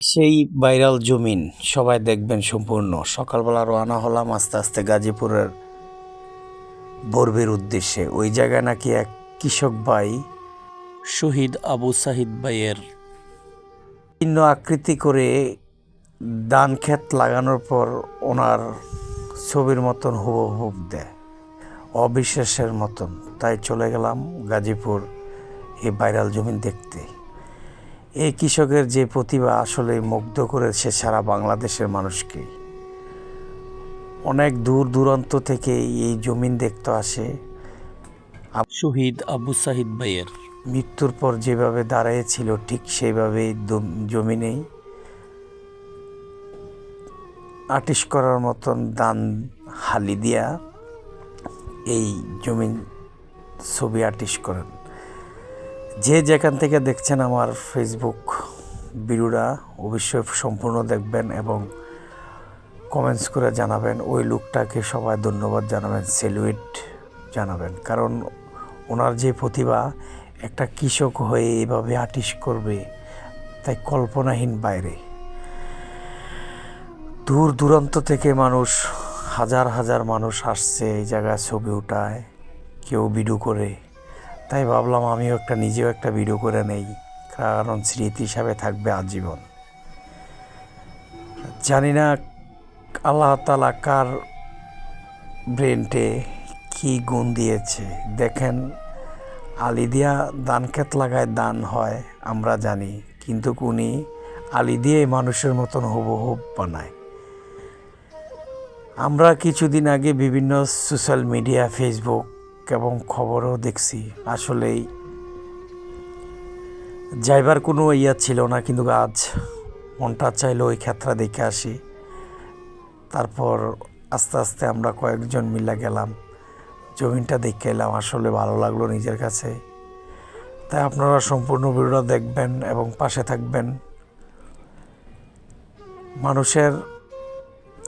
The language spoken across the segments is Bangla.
সেই ভাইরাল জমিন সবাই দেখবেন সম্পূর্ণ। সকালবেলা রওনা হলাম আস্তে আস্তে গাজীপুরের বরবির উদ্দেশ্যে। ওই জায়গায় নাকি এক কৃষক ভাই শহীদ আবু সাহিদ ভাইয়ের ভিন্ন আকৃতি করে ধান ক্ষেত লাগানোর পর ওনার ছবির মতন হুবহুব দেয়। অবিশ্বাসের মতন। তাই চলে গেলাম গাজীপুর এই ভাইরাল জমিন দেখতে। এই কৃষকের যে প্রতিভা আসলে মুগ্ধ করেছে সারা বাংলাদেশের মানুষকে। অনেক দূর দূরান্ত থেকে এই জমিন দেখতে আসে। শহীদ আবু সাহিদ ভাইয়ের। মৃত্যুর পর যেভাবে দাঁড়িয়েছিল ঠিক সেইভাবেই দম- জমিনেই আর্টিস্ট করার মতন দান হালি দিয়া এই জমিন ছবি আর্টিস্ট করেন। যে যেখান থেকে দেখছেন আমার ফেসবুক ভিডিওটা অবশ্যই সম্পূর্ণ দেখবেন এবং কমেন্টস করে জানাবেন। ওই লোকটাকে সবাই ধন্যবাদ জানাবেন সেলুইট জানাবেন। কারণ ওনার যে প্রতিভা, একটা কৃষক হয়ে এভাবে আর্টিস্ট করবে, তাই কল্পনাহীন বাইরে। দূর দূরান্ত থেকে মানুষ, হাজার হাজার মানুষ আসছে এই জায়গায় ছবি উঠায়, কেউ ভিডিও করে। তাই ভাবলাম আমিও একটা নিজেও একটা ভিডিও করে নেই, কারণ স্মৃতি হিসাবে থাকবে আজীবন। জানি না আল্লাহ তালা কার ব্রেনটে কি গুণ দিয়েছে। দেখেন, আলি দিয়া দান ক্ষেত লাগায় দান হয়, আমরা জানি, কিন্তু উনি আলি দিয়ে মানুষের মতন হুবহুব বানায়। আমরা কিছুদিন আগে বিভিন্ন সোশ্যাল মিডিয়া ফেসবুক এবং খবরও দেখছি। আসলেই যাইবার কোনো ইয়া ছিল না, কিন্তু আজ মনটা চাইলো ওই ক্ষেত্রা দেখে আসি। তারপর আস্তে আস্তে আমরা কয়েকজন মিলে গেলাম, জমিনটা দেখে এলাম, আসলে ভালো লাগল নিজের কাছে। তাই আপনারা সম্পূর্ণ ভিডিওটা দেখবেন এবং পাশে থাকবেন। মানুষের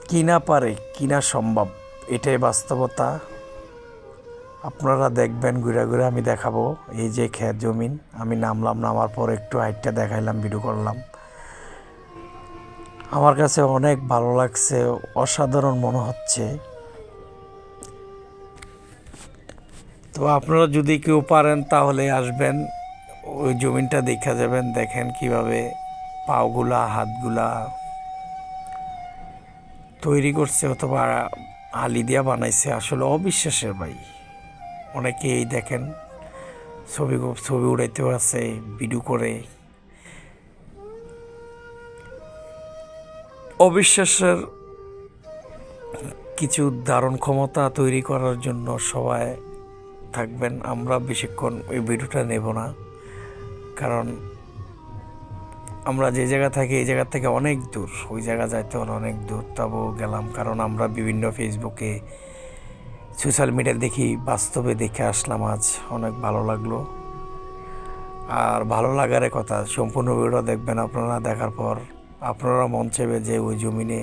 কিনা পারে কিনা সম্ভব, এটাই বাস্তবতা। আপনারা দেখবেন, ঘুরে ঘুরে আমি দেখাবো। এই যে খেত জমিন, আমি নামলাম, নামার পর একটু হাইটটা দেখাইলাম, ভিডিও করলাম। আমার কাছে অনেক ভালো লাগছে, অসাধারণ মনে হচ্ছে। তো আপনারা যদি কেউ পারেন, তাহলে আসবেন, ওই জমিনটা দেখা যাবেন, দেখেন কীভাবে পাওগুলা হাতগুলা তৈরি করছে অথবা আলি দিয়া বানাইছে। আসলে অবিশ্বাসের ভাই। অনেকে এই দেখেন, ছবি ছবি উড়াইতেও আছে, ভিডিও করে। অবিশ্বাসের কিছু দারুণ ক্ষমতা তৈরি করার জন্য সবাই থাকবেন, আমরা বেশিক্ষণ ওই ভিডিওটা নেব না। কারণ আমরা যে জায়গা থাকি, এই জায়গা থেকে অনেক দূর। ওই জায়গা যাইতে অনেক দূর। তবু গেলাম, কারণ আমরা বিভিন্ন ফেসবুকে সোশ্যাল মিডিয়া দেখি, বাস্তবে দেখে আসলাম আজ। অনেক ভালো লাগল। আর ভালো লাগার কথা, সম্পূর্ণ ভিডিও দেখবেন আপনারা দেখার পর। আপনারা মন চেবে যে ওই জমিনে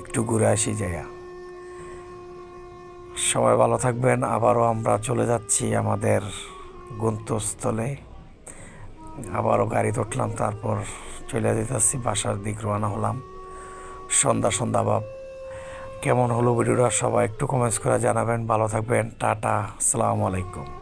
একটু ঘুরে আসি জায়গা সবাই ভালো থাকবেন। আবারও আমরা চলে যাচ্ছি আমাদের গন্তস্থলে আবারও গাড়ি উঠলাম তারপর চলে যেতেছি বাসার দিক রওনা হলাম। সন্ধ্যা সন্ধ্যা ভাব। কেমন হলো ভিডিওটা সবাই একটু কমেন্টস করে জানাবেন। ভালো থাকবেন। টাটা। আসসালামু আলাইকুম।